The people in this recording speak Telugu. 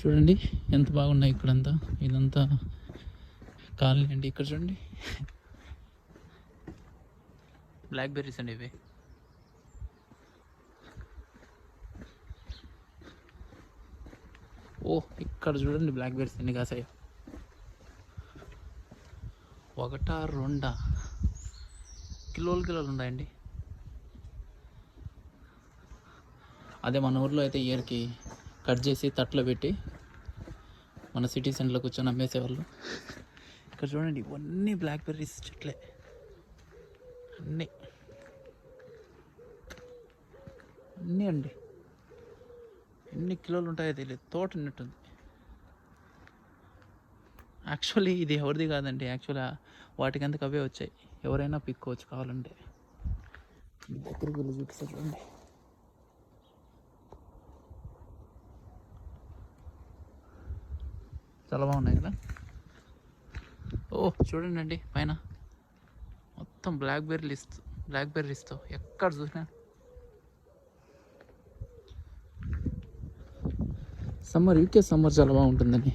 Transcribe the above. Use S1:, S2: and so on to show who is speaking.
S1: చూడండి ఎంత బాగున్నాయి ఇక్కడంతా. ఇదంతా కాలనీ అండి ఇక్కడ చూడండి. బ్లాక్ బెర్రీస్ అండి ఇవి. ఓ ఇక్కడ చూడండి బ్లాక్ బెర్రీస్ ఎన్ని కాసాయో ఒకటా రెండా? కిలోలు కిలోలు ఉన్నాయండి. అదే మన ఊర్లో అయితే ఇయర్కి కట్ చేసి తట్లో పెట్టి మన సిటీ సెంటర్లో కూర్చొని అమ్మేసేవాళ్ళు ఇక్కడ చూడండి ఇవన్నీ బ్లాక్ బెర్రీస్ చెట్లే. అన్నీ. అన్నీ అండి. ఎన్ని కిలోలు ఉంటాయో తెలియదు. తోట ఉన్నట్టుంది. యాక్చువల్లీ ఇది ఎవరిది కాదండి. యాక్చువల్గా వాటికి అంతకు అవే వచ్చాయి. ఎవరైనా పిక్కోవచ్చు కావాలంటే. దగ్గరికి వెళ్ళి చూపిస్తారు చూడండి. చాలా బాగున్నాయి కదా. ఓ చూడండి అండి పైన. మొత్తం బ్లాక్ బెర్రీస్ బ్లాక్ బెర్రీస్తో ఎక్కడ చూసినా. సమ్మర్ యూకే సమ్మర్ చాలా బాగుంటుందండి.